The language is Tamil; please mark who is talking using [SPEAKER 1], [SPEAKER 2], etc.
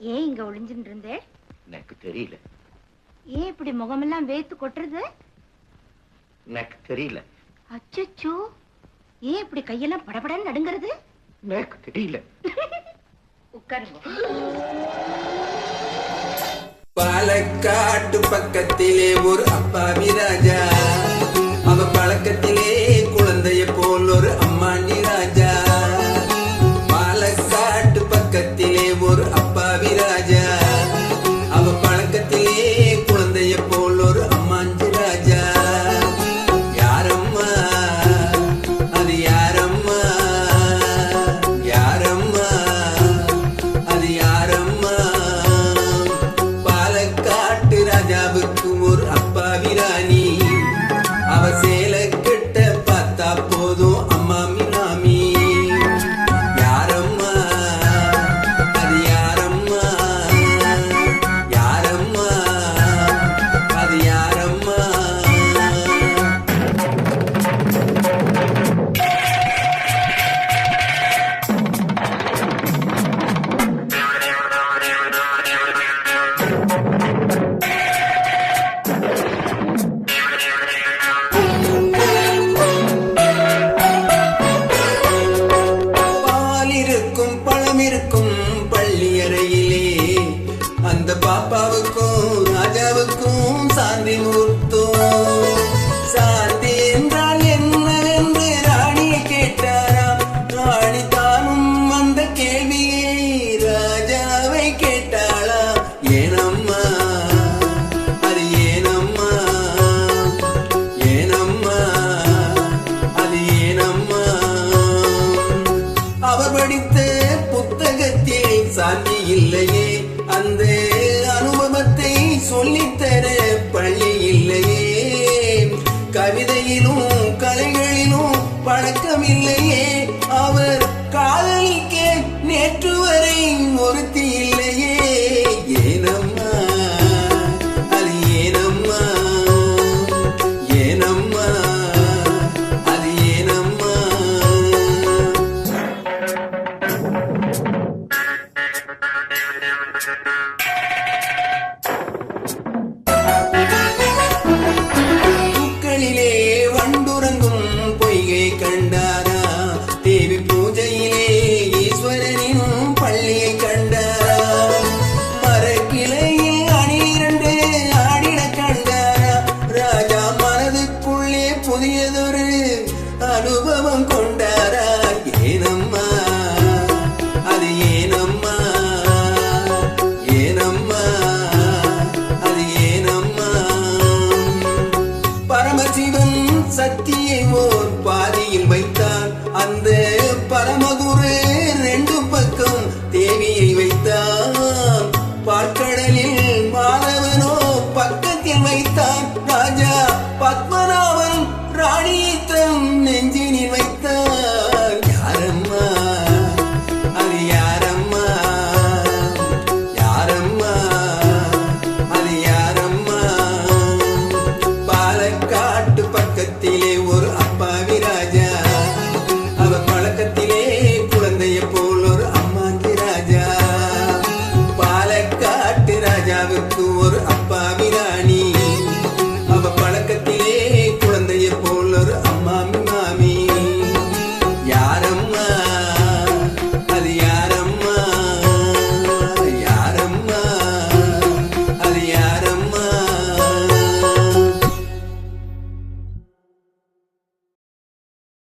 [SPEAKER 1] ஏன் இங்க ஒளிஞ்சுட்டு இருந்தே
[SPEAKER 2] எனக்கு தெரியல.
[SPEAKER 1] ஏன் இப்படி முகமெல்லாம் வேத்து கொட்டுறது?
[SPEAKER 2] எனக்கு தெரியல.
[SPEAKER 1] அச்சோ ஏன் இப்படி கையெல்லாம் படபடன்னு நடுங்கிறது?
[SPEAKER 2] எனக்கு தெரியல.
[SPEAKER 1] உட்காருங்க.
[SPEAKER 3] பாலக்காட்டு பக்கத்திலே ஒரு அப்பாவி ராஜா से பாப்பாவுக்கும் ராஜாவுக்கும் சாந்தி முகூர்த்தம் சாந்தி என்றால் என்னவென்று ராணி கேட்டாராம். ராணி தானும் வந்த கேள்வியை ராஜாவை கேட்டாளாம். ஏனம்மா அமர்சிவன் சக்தியை ஓ